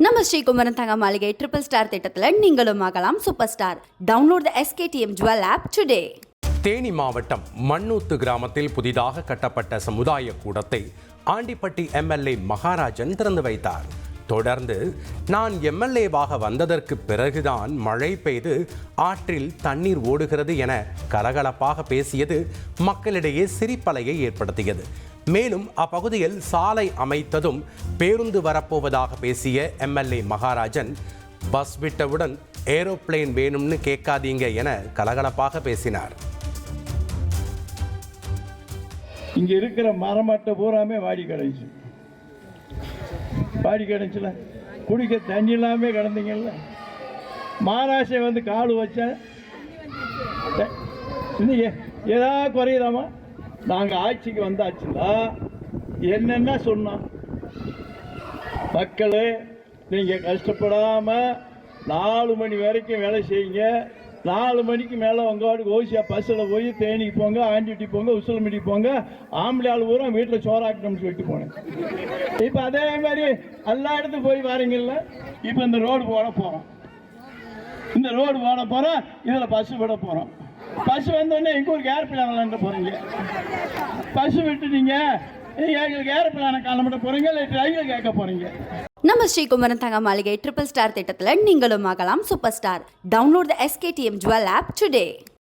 நம்ம ஸ்ரீகுமரன் தங்க மாளிகை ட்ரிபிள் ஸ்டார் திட்டத்தில் நீங்களும் ஆகலாம் super star download the SKTM jewel app today Theni மாவட்டம் மண்ணூத்து கிராமத்தில் புதிதாக கட்டப்பட்ட சமுதாய கூடத்தை ஆண்டிப்பட்டி எம்எல்ஏ மகாராஜன் திறந்து வைத்தார். தொடர்ந்து நான் எம்எல்ஏவாக வந்ததற்கு பிறகுதான் மழை பெய்து ஆற்றில் தண்ணீர் ஓடுகிறது என கலகலப்பாக பேசியது மக்களிடையே சிரிப்பலையை ஏற்படுத்தியது. மேலும் அப்பகுதியில் சாலை அமைத்ததும் பேருந்து வரப்போவதாக பேசிய எம்எல்ஏ மகாராஜன் பஸ் விட்டவுடன் ஏரோப்ளேன் வேணும்னு கேட்காதீங்க என கலகலப்பாக பேசினார். இங்கே இருக்கிற மரமட்ட பூராமே வாடி கிடந்துச்சு பாடி கிடச்சில. குடிக்க தண்ணி இல்லாமல் கிடந்தீங்கல்ல. மாராசை வந்து கால் வச்சேன் த- இன்னும் ஏதாவது நாங்கள் ஆட்சிக்கு வந்தாச்சுன்னா என்னென்ன சொன்னோம் மக்களே நீங்கள் கஷ்டப்படாமல் நாலு மணி வரைக்கும் வேலை செய்யுங்க. நாலு மணிக்கு மேலே உங்கள் வாட்டுக்கு ஓசியாக பஸ்ஸில் போய் தேனிக்கு போங்க ஆண்டிட்டி போங்க உசிலமிட்டி போங்க ஆம்பளை ஆள் பூரா வீட்டில் சோறாக்கணும்னு சொல்லிட்டு போனேன். இப்போ அதே மாதிரி எல்லா இடத்துக்கும் போய் வரீங்கல்ல? இப்போ இந்த ரோடு போட போகிறோம் இந்த ரோடு போட போகிறோம் இதில் பஸ் விட போகிறோம் பஸ் வந்தோடனே எங்கள் ஊருக்கு ஏர்பிளான் விளாண்டு போகிறீங்க பஸ் விட்டுட்டீங்க எங்களுக்கு ஏர்பிளான கிளம்பிட போகிறீங்க இல்லை ரயில் கேட்க போகிறீங்க நம்ம ஸ்ரீகுமரன் தங்க மாளிகை ட்ரிபிள் ஸ்டார் திட்டத்தில் நீங்களும் ஆகலாம் super star download the SKTM jewel app today